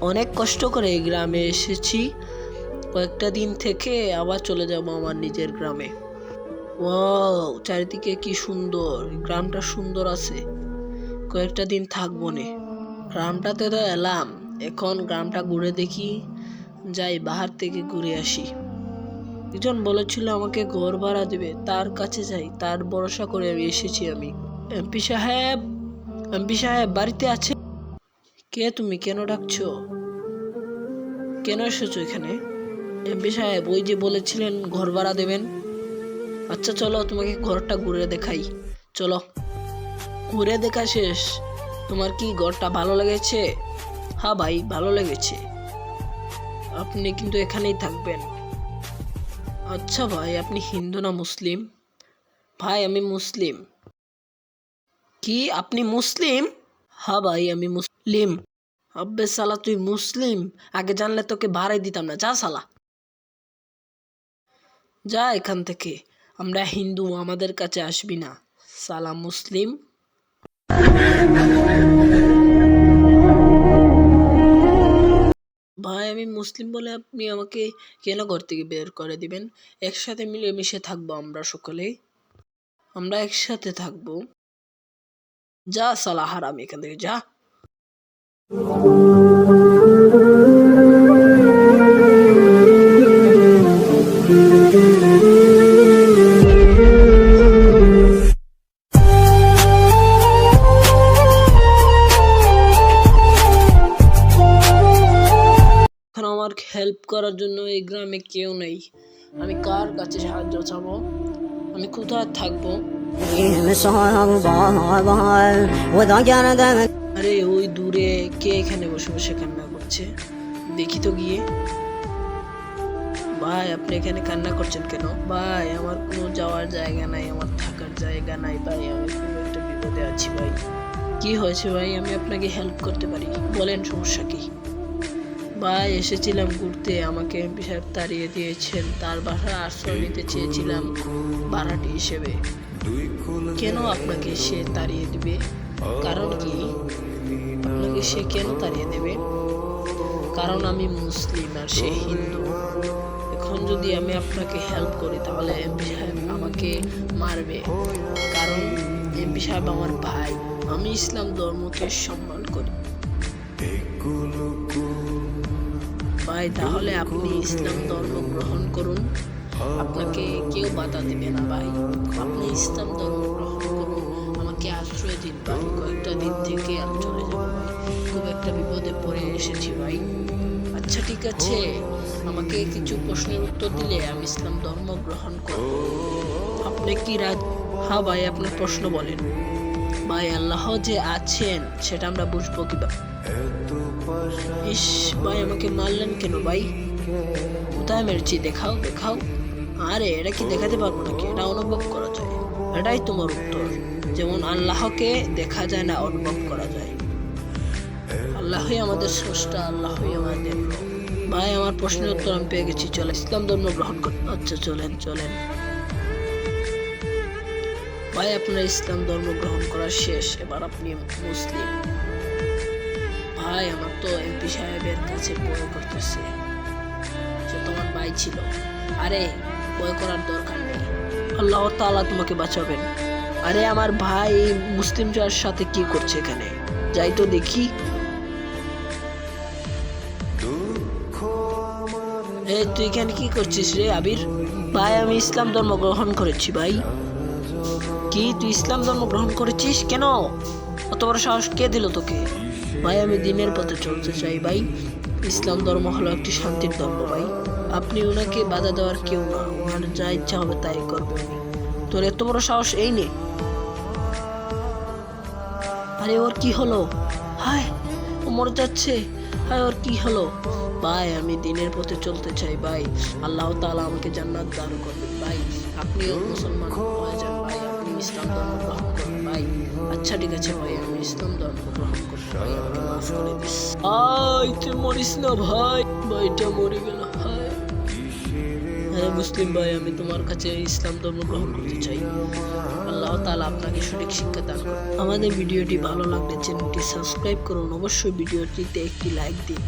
অনেক কষ্ট করে এই গ্রামে এসেছি। কয়েকটা দিন থেকে আবার চলে যাব আমার নিজের গ্রামে। ও চারিদিকে কি সুন্দর, গ্রামটা সুন্দর আছে। কয়েকটা দিন থাকব নে। গ্রামটাতে তো এলাম, এখন গ্রামটা ঘুরে দেখি, যাই বাহার থেকে ঘুরে আসি। একজন বলেছিল আমাকে ঘর ভাড়া দেবে, তার কাছে যাই, তার ভরসা করে আমি এসেছি আমি। এমপি সাহেব এমপি সাহেব, বাড়িতে আছে? কে তুমি? কেন ডাকছো? কেন এসেছ এখানে? এমপি সাহেব, ওই যে বলেছিলেন ঘর ভাড়া দেবেন। আচ্ছা চলো তোমাকে ঘরটা ঘুরে দেখাই। চলো। ঘুরে দেখা শেষ। তোমার কি ঘরটা ভালো লেগেছে? হ্যাঁ ভাই, ভালো লেগেছে। আপনি কিন্তু এখানেই থাকবেন। আচ্ছা ভাই, আপনি হিন্দু না মুসলিম? ভাই, আমি মুসলিম। কি? আপনি মুসলিম? হ্যাঁ ভাই, আমি মুসলিম। আব্বে সালা, তুই মুসলিম? আগে জানলে তোকে ভাড়াই দিতাম না। যা সালা। যা এখান থেকে। আমরা হিন্দু, আমাদের কাছে আসবি না। সালা মুসলিম। ভাই, আমি মুসলিম বলে আপনি আমাকে কেন ঘর থেকে বের করে দিবেন? একসাথে মিলেমিশে থাকব আমরা সকলেই। আমরা একসাথে থাকব। যা সালা, হারাম এখান থেকে, যা। আমার হেল্প করার জন্য এই গ্রামে কেউ নেই। আমি কার কাছে সাহায্য চাবো? আমি কোথায় থাকব? আরে ওই দূরে কে এখানে বসে বসে কান্না করছে? দেখি তো গিয়ে। ভাই আপনি এখানে কান্না করছেন কেন? ভাই আমার কোনো যাওয়ার জায়গা নাই আমার থাকার জায়গা নাই ভাই আমি খুব একটা বিপদে আছি ভাই। কি হয়েছে ভাই? আমি আপনাকে হেল্প করতে পারি। বলেন সমস্যা কি? ভাই এসেছিলাম ঘুরতে আমাকে এমপি সাহেব তাড়িয়ে দিয়েছেন তার বাসায় আশ্রয় নিতে চেয়েছিলাম ভাড়াটি হিসেবে। কেন আপনাকে সে তাড়িয়ে দিবে? কারণ কি? আপনাকে সে কেন তাড়িয়ে দেবে? কারণ আমি মুসলিম আর সে হিন্দু। এখন যদি আমি আপনাকে হেল্প করি, তাহলে এমপি সাহেব আমাকে মারবে। কারণ এমপি সাহেব আমার ভাই। আমি ইসলাম ধর্মকে সম্মান করি। ভাই, তাহলে আপনি ইসলাম ধর্ম গ্রহণ করুন। আপনাকে কেউ বাধা দেবে না, ভাই। আপনি ইসলাম ধর্ম গ্রহণ করুন। আমাকে আশ্রয় দিন ভাই কয়েকটা দিন থেকে আমি চলে যাব ভাই। খুব একটা বিপদে পড়ে এসেছি ভাই। আচ্ছা ঠিক আছে। আমাকে কিছু প্রশ্নের উত্তর দিলে আমি ইসলাম ধর্ম গ্রহণ করব। আপনি কি রাজ হ্যাঁ ভাই আপনার প্রশ্ন বলেন। ভাই, আল্লাহ যে আছেন, সেটা আমরা বুঝব কীভাবে? ইস, ভাই, আমাকে মারলেন কেন ভাই? কোথায় মেরেছি? দেখাও দেখাও। আরে, এটা কি দেখাতে পারব নাকি? এটা অনুভব করা যায়। এটাই তোমার উত্তর। যেমন আল্লাহকে দেখা যায় না, অনুভব করা যায়। আল্লাহই আমাদের স্রষ্টা, আল্লাহই আমাদের। ভাই, আমার প্রশ্নের উত্তর আমি পেয়ে গেছি চলে ইসলাম ধর্ম গ্রহণ কর আচ্ছা চলেন চলেন। ভাই, আপনার ইসলাম ধর্ম গ্রহণ করা শেষ, এবার আপনি মুসলিম। ভাই, আমার তো এমপি সাহেবের কাছে বই করতেছে সে তোমার ভাই ছিল। আরে, বই করার দরকার নেই। আল্লাহ তাআলা তোমাকে বাঁচাবেন। আরে আমার ভাই এই মুসলিমটার সাথে কি করছে এখানে? যাই তো দেখি। এই তুই এখানে কি করছিস রে, আবির? ভাই, আমি ইসলাম ধর্ম গ্রহণ করেছি, ভাই। কি, তুই ইসলাম ধর্ম গ্রহণ করেছিস? কেন? অত বড় সাহস কে দিল তোকে? ভাই, আমি দিনের পথে চলতে চাই, ভাই। ইসলাম ধর্ম হলো একটি শান্তির ধর্ম, ভাই। আপনি ওনাকে বাধা দেওয়ার কেউ না, ওনার যা ইচ্ছা হবে তাই করবে তোর এত বড় সাহস এই নে। আরে ওর কি হলো? হায়, ও মরে যাচ্ছে। হায়, ওর কি হলো? ভাই, আমি দিনের পথে চলতে চাই, ভাই। আল্লাহ তাআলা আমাকে জান্নাত দান করবেন, ভাই। আপনিও মুসলমান হয়ে যান, ভাই। আপনি ইসলাম ধর্ম গ্রহণ করুন, ভাই। আচ্ছা ঠিক আছে, ভাই, আমি ইসলাম ধর্ম গ্রহণ করব, ভাই। আমাকে মাফ করে দিস ভাই তুই মরিস না, ভাই। ভাইটা মরে গেল, হায়। হ্যাঁ মুসলিম ভাই, আমি তোমার কাছে ইসলাম ধর্ম গ্রহণ করতে চাই। আল্লাহ তালা আপনাকে সঠিক শিক্ষা দান আমাদের ভিডিওটি ভালো লাগলে চ্যানেলটি সাবস্ক্রাইব করুন। অবশ্যই ভিডিওটিতে একটি লাইক দিন।